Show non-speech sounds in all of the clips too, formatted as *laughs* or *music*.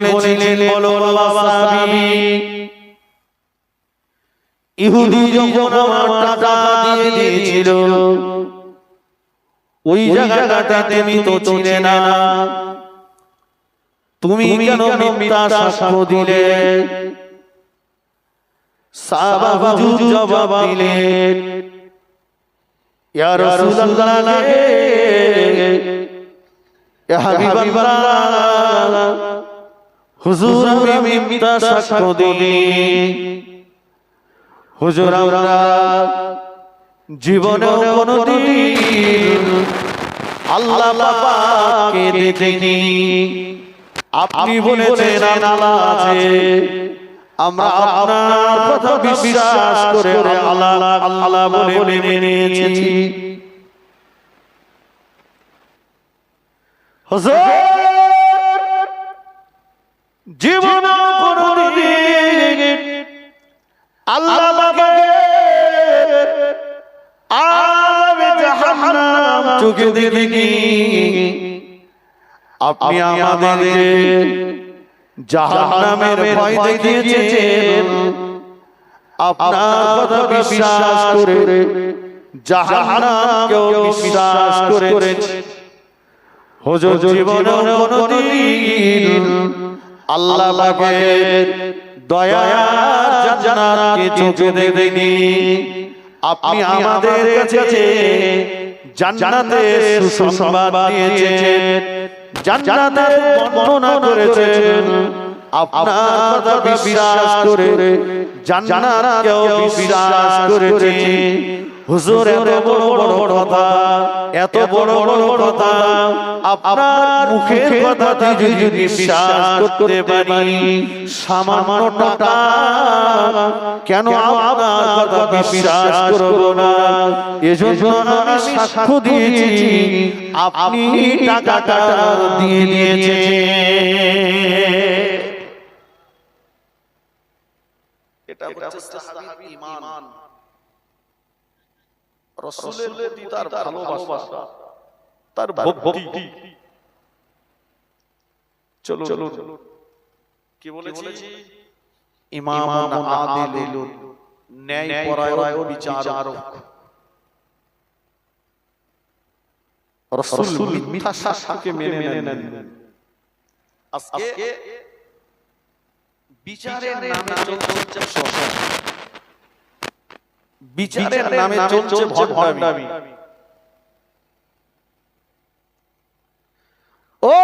বলেছিলেন বলো সাহাবী ইহুদি যখন আমার টাকা দিয়ে দিয়েছিল ওই জায়গাটা তুমি তো চিনে না। তুমি কেন মিথ্যা সাক্ষ্য দিলে? সাহাবা হুজুর জবাব দিলেন ইয়া রাসূলুল্লাহ ইয়া হাবিবাল্লাহ। হুজুর আমি মিথ্যা সাক্ষ্য দিই হুজুর আমরা জীবনে কোনদিন আল্লাহ পাককে দেখিনি। আপনি বলেছেন আল্লাহ আছে। আমরা আপনার কথা বিশ্বাস করে আল্লাহ আল্লাহ বলে মেনে নিয়েছি। হুজুর! জীবন আল্লাহ চোখে দেখিনি। আপনি আমাদেরকে জাহান্নামের ভয় দেখিয়েছেন। আপনার কথা বিশ্বাস করে জাহান্নামকেও বিশ্বাস করে হুজুর জীবনে কোনদিন আল্লাহ পাকের দয়া জান্নাতকে চোখে দেখেনি আপনি আমাদের কাছে জান্নাতের সুসংবাদ দিয়েছেন। জান্নাতের বর্ণনা করেছেন। আপনার কথা বিশ্বাস করে জান্নাতকেও বিশ্বাস করেছি। হুজুর এত বড় বড় কথা এত বড় বড় কথা আপনার মুখের কথাতে যদি বিশ্বাস করতে পারি সামান্য টাকা কেন আপনার কথা বিশ্বাস করব না? এজন্য আমি সাক্ষ্য দিয়েছি আপনি টাকাটা দিয়ে দিয়েছেন। এটা হচ্ছে সাহাবীর ঈমান। রাসূলের প্রতি তার ভালোবাসা তার ভক্তি। চলো চলো কি বলেছি? ইমাম আদিলুন ন্যায় পরায়ণ বিচারক। রাসূল মিথ্যা সাক্ষ্যকে মেনে নেন আজকে বিচারের নামে চলছে শোষণ বিচারের নামে চলছে ভণ্ডামি। ও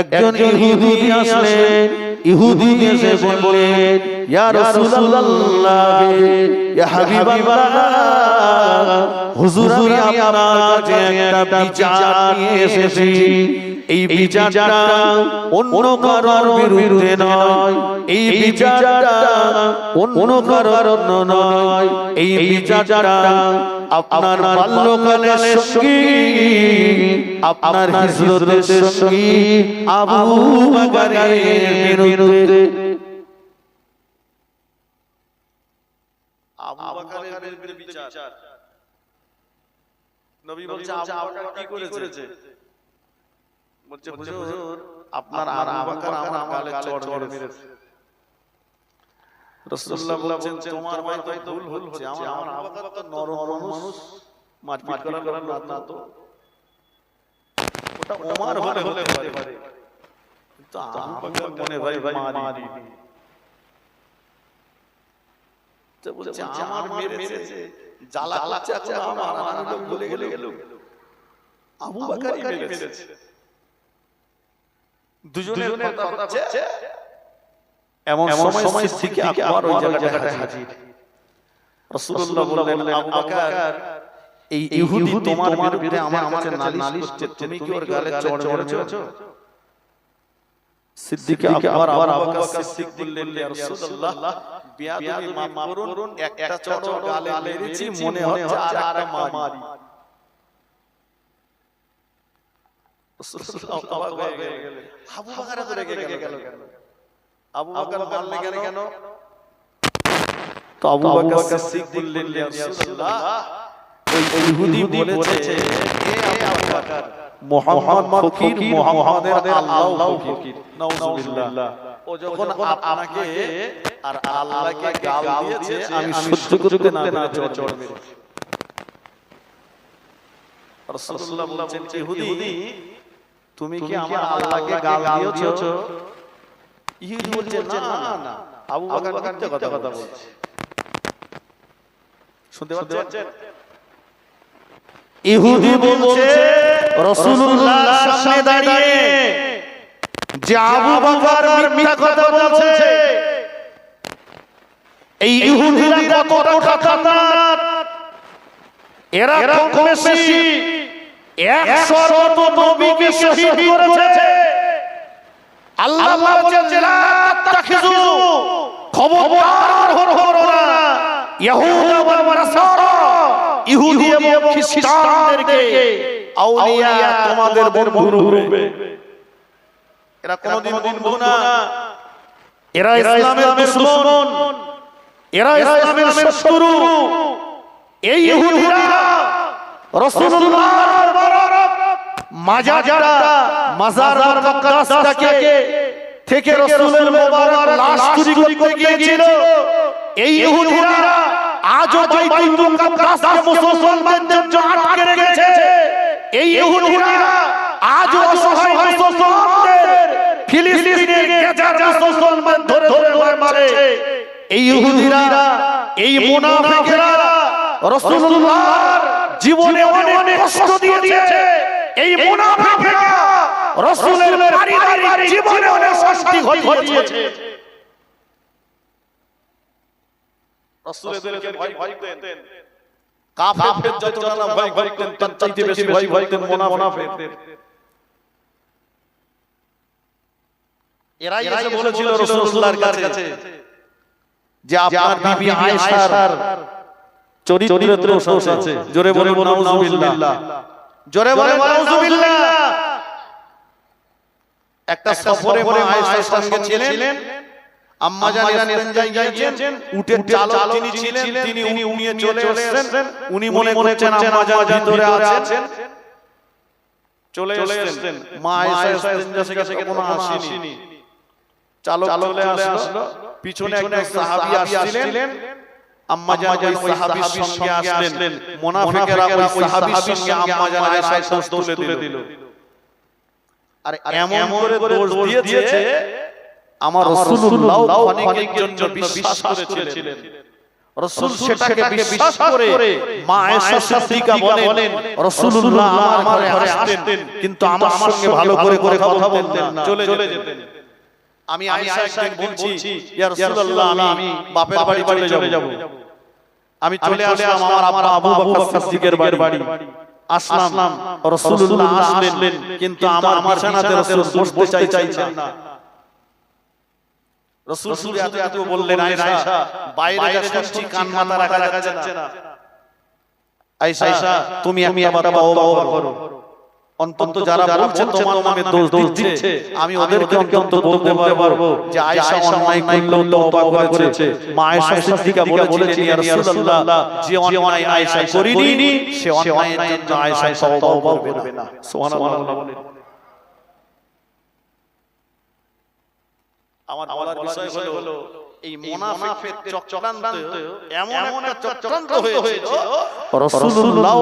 একজন ইহুদি আসলেন। ইহুদি এসে বললেন ইয়া রাসূলুল্লাহ ইয়া হাবিবাল্লাহ হুজুর আমি আপনার কাছে একটা বিচার নিয়ে এসেছি। এই বিচারটা অন্য কারোর বিরুদ্ধে নয়। এই বিচারটা অন্য কারোর নয়। এই বিচারটা আপনার বাল্যকালের সঙ্গী আপনার হিজরতের সঙ্গী আবু বকরের বিরুদ্ধে। আবু বকরের বিরুদ্ধে বিচার। নবী বলছে আবু বকর কি করেছে? বলছে হুজুর আপনার আবু বকর আমার গালে চড় মেরেছে। রাসূলুল্লাহ বলছেন তোমার হয়তো ভুল হচ্ছে। আমার আমার আবু তো নরম মানুষ মারপিট করার লোক না তো। ওটা ওমর হলে হলে পারে। কিন্তু আবু মনে ভাই ভাই মারি তো বলছে আমার মেরেছে জ্বালা লাগছে এখন আমার আমার ভুলে গেল। আবু বকরই মেরেছে। দুজনের কথা হচ্ছে এমন সময় সিদ্দিক আকবর ওই জায়গাটায় হাজির। রাসূলুল্লাহ বললেন আবু বকর এই ইহুদি তোমার বিরুদ্ধে আমার কাছে নালিশ করছে তুমি কি ওর গালে চড় মেরেছো সিদ্দিক আকবর আবার আবু বকর সিদ্দিক বললেন ইয়া রাসূলুল্লাহ বিয়াদবি মাফ করুন একটা চড় গালে মেরেছি মনে হচ্ছে আর একটা মারি রাসূলুল্লাহ অবাক হয়ে গেলেন *laughs* আবু বকর রেগে গেল। আবু বকর মারলে কেন? তো আবু বকর সিদ্দিক বললেন ইয়া রাসূলুল্লাহ। ওই ইহুদি বলেছে হে আবু বকর মোহাম্মদ ফকির মোহাম্মদের আল্লাহ ফকির। নাউজুবিল্লাহ। ও যখন আপনাকে আর আল্লাহকে গাল দিয়েছে আমি সহ্য করতে না পেরে চড় মেরেছি রাসূলুল্লাহ বলছেন ইহুদি তুমি কি আমার আল্লাহকে গাল দিয়েছ? ইহুদি বলছে না না আবু বকর মিথ্যা কথা বলছে। শুনতে পাচ্ছেন? ইহুদি বলছে রাসূলুল্লাহর সামনে দাঁড়িয়ে যে আবু বকর মিথ্যা কথা বলছে। এই ইহুদিরা কতটা খাতারনাক এরা কম বেশি একশোর মতো নবীকে শহীদ করেছে। আল্লাহ বলছে লা তাখিজু খবরদার হরো না ইহুদা ওয়া নাসারা। ইহুদি এবং খ্রিস্টানদেরকে আউলিয়া তোমাদের বন্ধু রূপে। এরা কোনদিন বন্ধু না। এরা ইসলামের দুশমন। এরা ইসলামের শত্রু। এই ইহুদিরা রাসূলুল্লাহর মুবারক মাজারটা মাজার মুকদ্দাসটাকে থেকে রাসূলের মুবারক লাশ চুরি করতে গিয়েছিল। এই ইহুদিরা আজও বাইতুল মুকদ্দাসকে মুসলমানদের জন্য আটকে রেখেছে। এই ইহুদিরা আজও অসহায় মুসলমানদের ফিলিস্তিনের গেজার মুসলমান ধরে ধরে মারে এই ইহুদিরা এই মুনাফিকরা রাসূলুল্লাহর জীবনে অনেক কষ্ট দিয়েছে। এই মুনাফিকরা রাসূলের পারিবারিক জীবনে অনেক শান্তি ঘটিয়েছে। রাসূলদেরকে ভয় ভয় করতেন। কাফেরদের যতটা না ভয় করতেন তার চাইতে বেশি ভয় করতেন মুনাফিকদের। এরাই এসে বলেছিল রাসূলুল্লাহর কাছে যে আপনার বিবি আয়েশার চরিত্র দোষ আছে। জোরে বলে নাউজুবিল্লাহ। জোরে বলে একটা সফরে মা আয়েশার সঙ্গে ছিলেন আম্মা জান ইস্তেঞ্জায় গিয়েছেন উটের চালক যিনি ছিলেন তিনি উনি উনিয়ে চলে এসেছেন উনি মনে করছেন আম্মা জান ভিতরে আছেন। চলে এসেছেন। মা আয়েশা ইস্তেঞ্জা থেকে কোনো আসেনি। চালক চলে আসলো। পিছনে একজন সাহাবী আসছিলেন। আম্মা জান ওই সাহাবীর সঙ্গে আসলেন। মুনাফিকেরা ওই সাহাবীর সঙ্গে আম্মা জান আয়েশা দোষ তুলে দিল। আর এমন করে দোষ দিয়েছে আমার রাসূলুল্লাহ ক্ষণিকের জন্য বিশ্বাস করেছিলেন। রাসূল সেটাকে বিশ্বাস করে মা আয়েশা সিদ্দিকা বলেন রাসূলুল্লাহ আমার ঘরে আসতেন কিন্তু আমার সঙ্গে ভালো করে করে কথা বলতেন না চলে যেতেন। আমি আয়েশা একদিন বলছি ইয়া রাসূলুল্লাহ আমি বাপের বাড়ি বাড়ি চলে যাব। আমি চলে আসলাম আমার আব্বা আবু বকর সিদ্দিকের বাড়ি। আসলাম রাসূলুল্লাহ আসলেন কিন্তু আমার বিছানাতে রাসূল বসতে চাইছেন না। রাসূল শুধু এত বললেন আয়েশা বাইরে শুনছি কান মাথা রাখা যাচ্ছে না। আয়েশা তুমি আমি একটা তওবা করো। অন্তত যারা বলছে তোমার নামে দোষ দিচ্ছে আমি ওদেরকে অন্তত বলতে পারব যে আয়েশা অন্যায় করলেও তওবা করেছে। মা আয়েশা সিদ্দিকা বলেছিলেন ইয়া রাসূলুল্লাহ যে অন্যায় আয়েশা করিনি সে অন্যায়ের জন্য আয়েশা তওবা করবে না। সুবহানাল্লাহ বলেন। আমার বলার বিষয় হলো এই মুনাফিক চক্রান্ত এমন একটা চক্রান্ত হয়েছিল। রাসূলুল্লাহ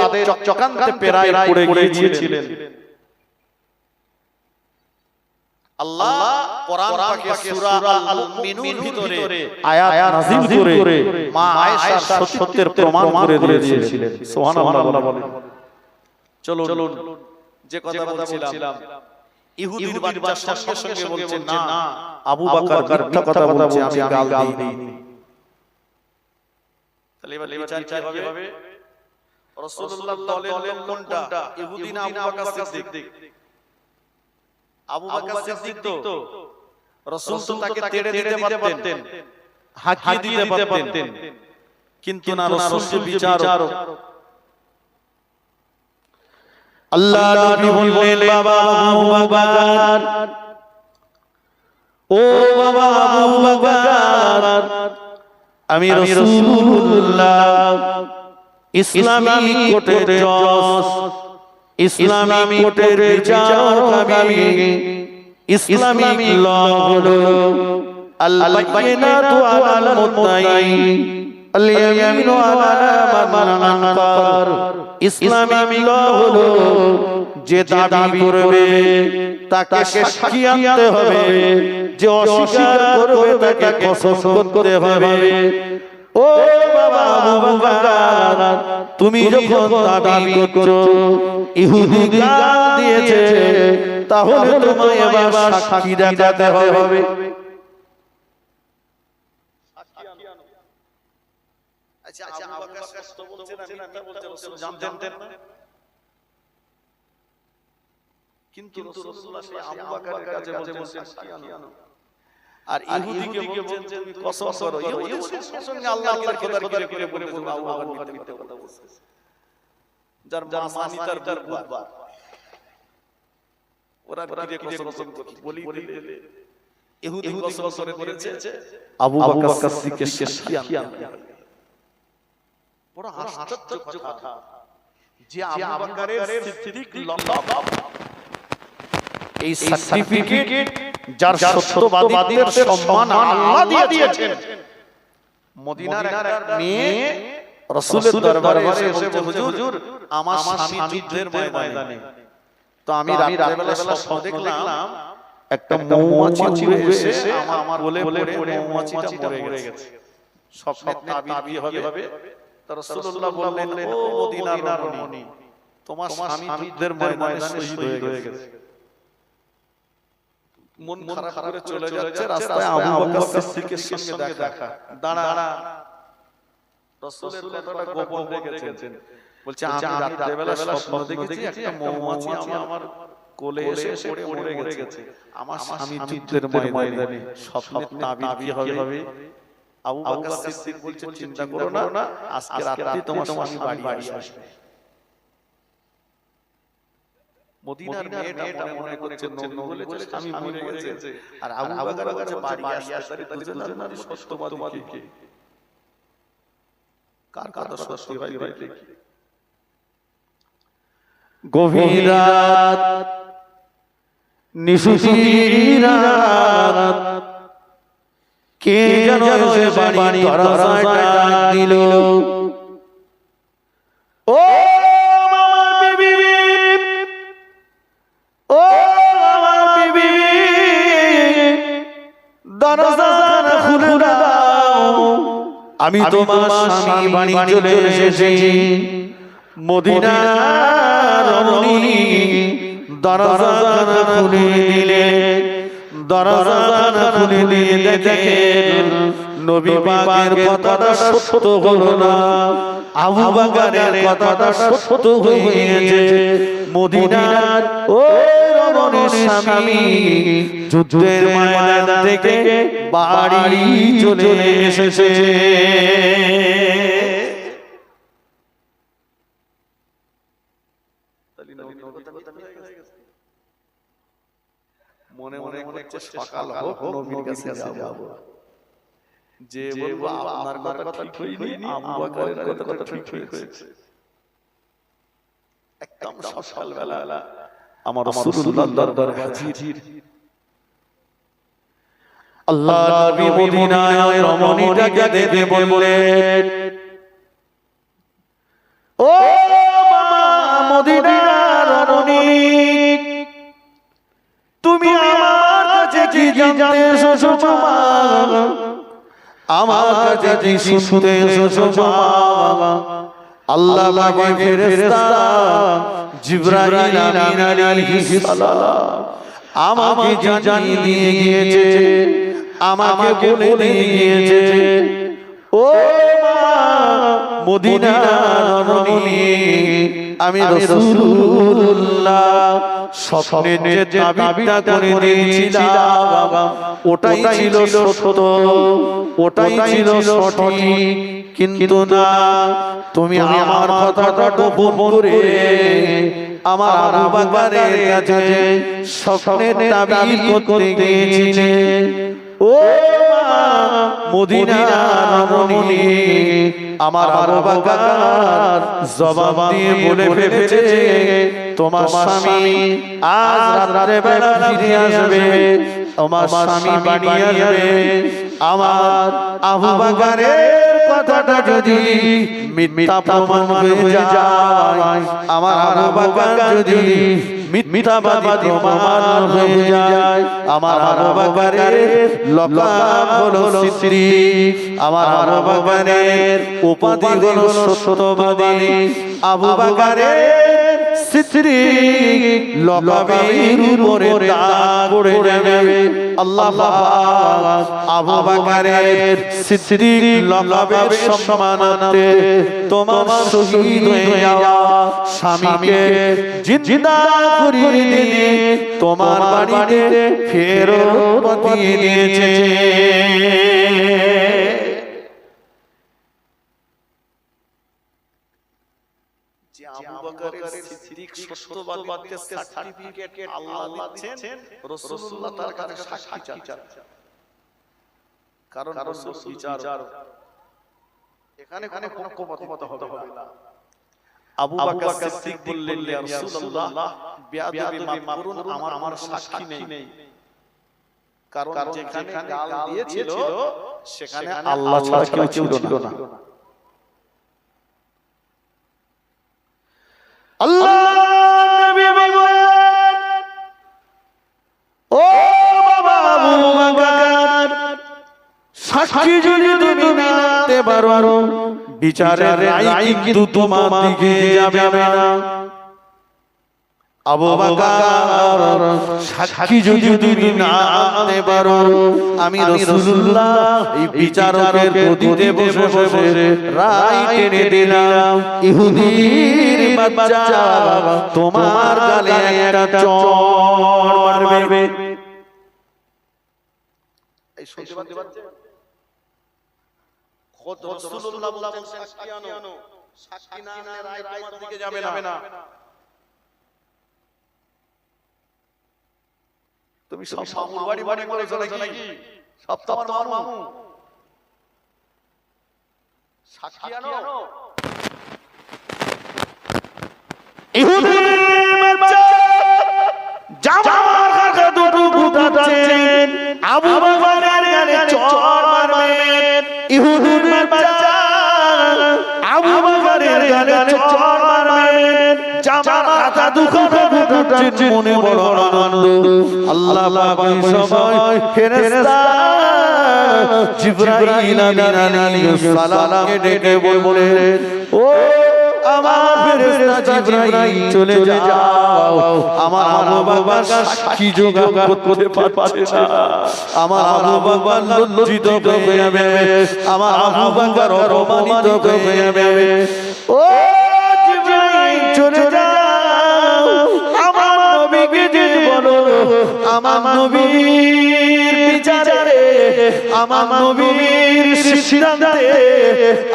তাদের চক্রান্তে পেরায় পড়ে গিয়েছিলেন। আল্লাহ কোরআন পাকে সূরা আল মুমিনুন ভিতরে আয়াত নাযিল করে মা আয়েশার সত্যের প্রমাণ করে দিয়েছিলেন। সুবহানাল্লাহ বলেন চলুন চলুন যে কথা বলছিলাম। ইহুদির বাচ্চা সঙ্গে সঙ্গে বলছে না আবু বকর মিথ্যা কথা বলছে আমি গাল দিইনি। তাহলে এবার বিচার কি হবে? রাসূলুল্লাহ দলের কোনটা ইহুদি না আবু বকর সিদ্দিক। আবু বকর সিদ্দিক তো। রাসূল তো তাকে তেড়ে দিতে পারতেন। হাঁকিয়ে দিতে পারতেন। কিন্তু না রাসূল যে বিচার আল্লাহ নবী বললেন বাবা আবু বকর ও বাবা আবু বকর। আমি রাসূলুল্লাহ ইসলামী কোর্টের জজ ইসলামী কোর্টের বিচারক আমি ইসলামী ল হলো আল বাইনাতু আলাল মুত্তাই আল ইয়ামিনু আলা মান আনকার ইসলামী হলো যে দাবি করবে তাকে সাক্ষী আনতে হবে যে অস্বীকার করবে তাকে কসম করতে হবে। ও বাবা আবু বকর তুমি যখন দাবি করছ ইহুদি গাল দিয়েছে তাহলে তোমায় এবার সাক্ষী দেখাতে হবে। আচ্ছা আবু বকর সত্য বলছে না মিথ্যা বলছে রাসূল জানতেন না। কিন্তু রাসূলুল্লাহ সেই আবু বকরের কাছে বলছেন কি আনো। আর ইহুদিকে বলছেন তুমি কসম করো ইহুদির সঙ্গে আল্লাহর খোদার খোদার করে বলে বলে আবু বকর মিথ্যা কথা বলছে। যার যার মানি তার তার বুধবার। ওরা কিরে কসম কসম বলি দিলে। ইহুদি কসম করে করেছে আবু বকর সিদ্দিকের সাক্ষী আনতে হবে। বড় আশ্চর্য কথা। যে আবু বকরের সিদ্দিক এই সার্টিফিকেট যার সত্যবাদীদের সম্মান আল্লাহ দিয়ে দিয়েছেন। মদিনার একটা মেয়ে রাসূলের দরবারে এসে বলছে হুজুর আমার স্বামী যুদ্ধের ময়দানে। তো আমি আমি রাতের বেলা রাত্রেবেলা স্বপ্ন দেখলাম একটা মৌমাছি উড়ে এসে আমার পড়ে পড়ে মৌমাছিটা মরে গেছে। স্বপ্নে তাবিজ হবে। রাসূলুল্লাহ বললেন ও মদিনার রমণী তোমার স্বামী যুদ্ধের ময়দানে শহীদ হয়ে গেছে। মন খারাপ করে চলে যাচ্ছে রাস্তায় আবু বকর সিদ্দিকের সঙ্গে দেখা। দাঁড়া। রাসূলের কথাটা গোপন রেখেছেন। বলছে আমি রাতের স্বপ্ন দেখেছি একটা মৌমাছি আমার কোলে এসে এসে পড়ে মরে গেছে। আমার স্বামী যুদ্ধের ময়দানে স্বপ্নে তাবিজ হবে? আবু বকর সিদ্দিক বলছে চিন্তা করো না আজকে রাতে তোমার স্বামী বাড়ি আসবে। মদিনার মেয়েটা মনে করছে নবী বলেছে স্বামী মরে গেছে। আর আবু বকর বলছে বাড়ি আসবে তাহলে দুজন নারী সত্যবাদী কে? কার কথা সত্যি দেখি গভীর রাত নিশুতির রাত কে যেন এসে বাড়ি দরজায় ডাক দিল। ও আমার বিবি ও আমার বিবি দরজাখানা খুলে দাও। আমি তোমার স্বামী বাড়ি চলে এসেছি। মদিনার রমণী দরজাখানা খুলে দিলে। দরজাখানা খুলে দিয়ে দেখেন নবী পাকের কথাটা সত্য হলো না। আবু বকরের কথাটা সত্য হয়েছে মদিনার স্বামী যুদ্ধের ময়দান থেকে বাড়ি চলে এসেছে তাহলে নবীর কথা কথা হয়ে গেছে। মনে মনে করছে সকাল হোক নবীর কাছে যাব। যে বলব আপনার কথা ঠিক হয়নি আবু বকরের কথা ঠিক হয়েছে। একদম সকাল বেলা আমার রাসূলুল্লাহ দরবারে হাজির। আল্লাহ নবী মদিনায় রমণীটাকে দেখে বললেন মা আমার কাছে যে শুনতে এসেছ মা আল্লাহ পাকের ফেরেশতা জিবরাইল আমিন আলাইহিস সালাম। আমাকে জানিয়ে দিয়ে গিয়েছে আমাকে বলে দিয়ে গিয়েছে ও মা রমণী। আমি রাসূলুল্লাহ। স্বপ্নে যে দাবিটা করে দিয়েছিলাম ওটাই ছিল সত্য। ওটাই ছিল সঠিক। কিন্তু না তুমি আমার কথাটা গোপন করে আমার কাছে স্বপ্নের করতে ও! আমার আবু বাগারে জবাব দিয়ে বলে ফেলেছে তোমার স্বামী আজ রাত্রে বেলা ফিরে আসবে। তোমার স্বামী বাড়ি আসবে আমার আবু বকরের কথাটা যদি মিথ্যা প্রমাণ হয়ে যায় আমার আবু বকর যদি মিথ্যাবাদী প্রমাণ হয়ে যায় আমার আবু বকরের লকাব হলো সিদ্দিক আমার আবু বকরের উপাধি হলো সত্যবাদী আবু বকরের সিদ্দিক লকাবের আবু বকরের তোমার শহীদ স্বামীকে জিন্দা দিয়ে তোমার বাড়িতে ফেরত দিয়েছে। যে আবু বকরের সত্যবাদীকে সার্টিফিকেট আল্লাহ দিচ্ছেন রাসূলুল্লাহ তার কাছে সাক্ষী চাচ্ছেন কারণ রাসূল বিচার এখানে কোনো পক্ষপাত হবে না। আবু বকর সিদ্দিক বললেন ইয়া রাসূলুল্লাহ বিয়াদবি মাফ আমার আমার সাক্ষী নেই। কারণ যেখানে গাল দিয়েছিল সেখানে আল্লাহ ছাড়া কেউ ছিল না। আল্লাহ ও বাবা আবু বকর সাক্ষী যদি তুমি নিতে পারো, বিচারের রায় কিন্তু তোমার দিকে যাবে না। আবু বকর সাক্ষী যদি তুমি না আনতে পারো আমি রাসূলুল্লাহ এই বিচারকের গদিতে বসে বসে রায় টেনে দিলাম। ইহুদির বাচ্চা তোমার গালে একটা চড় মারবে। এই শুনতে পাচ্ছেন খোদ রাসূলুল্লাহ বলতেন সাক্ষী আনো। সাক্ষী না আনলে রায় তোমার দিকে যাবে না। তুমি সব মামুর বাড়ি বাড়ি করেছ নাকি? সব তো আমার মামু। সাক্ষী আনো। ইহুদির বাচ্চা জামার কাছে দুটো গুতাচ্ছেন আবু বকরের গালে চড় মারবেন। ইহুদির বাচ্চা আবু বকরের গালে চড় মারবেন। জামার কাছে দুটো মনে বড় আনন্দ। আল্লাহ ওই সময় ফেরেশতা। জিবরাইল আলাইহিস সালামকে ডেকে বললেন ও আমার ফেরেশতা জিবরাইল চলে যাও। আমার আবু বকর সাক্ষী জোগাড় করতে পারছে না। আমার আবু বকর লজ্জিত হয়ে যাবে। আমার আবু বকর অপমানিত হয়ে যাবে। ও আমার নবীর বিচারে আমার নবীর সিদ্ধান্তে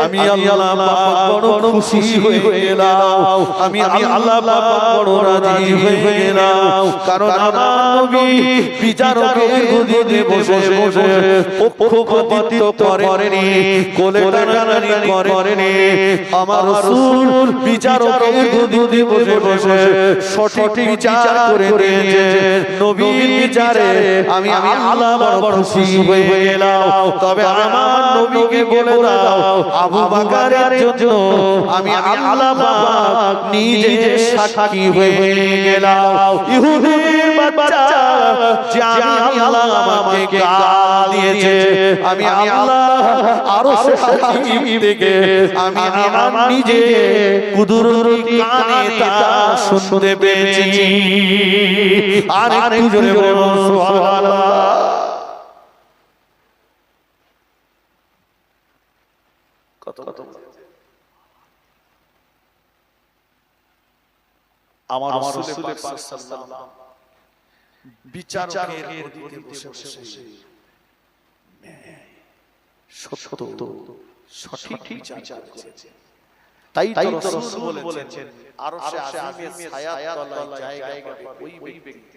আমি আল্লাহ পাক বড় খুশি হয়ে গেলাম। আমি আমি আল্লাহ পাক বড় রাজি হয়ে গেলাম। কারণ আমার নবী বিচারকের গদিতে বসে বসে পক্ষপাতিত্ব করেনি কোলে টানাটানি করেনি আমার রাসূল বিচারকের গদিতে বসে বসে সঠিক বিচার করে দিয়েছে নবীর বিচারে আমি আল্লাহ বড় খুশি হয়ে গেলাম তবে আমার নবীকে বলে দাও আবু বকরের জন্য আমি আল্লাহ নিজে সাক্ষী হয়ে গেলাম। ইহুদির বাচ্চা যে আমি আল্লাহ আমাকে গাল দিয়েছে আমি আল্লাহ আরও সাক্ষী থেকে আমি আমার নিজে কুদরতি কানে তা শুনতে পেয়েছি। আর একটু জোরে বলুন সুবহানাল্লাহ। কত কত আমার রাসূলের পাক সাল্লাল্লাহু বিচারকের গদিতে বসে বসে সত্য সঠিক বিচার করেছে তাই তো রাসূল বলেছেন আরশে আজিমের ছায়ার তলায় জায়গা ওই ব্যক্তি।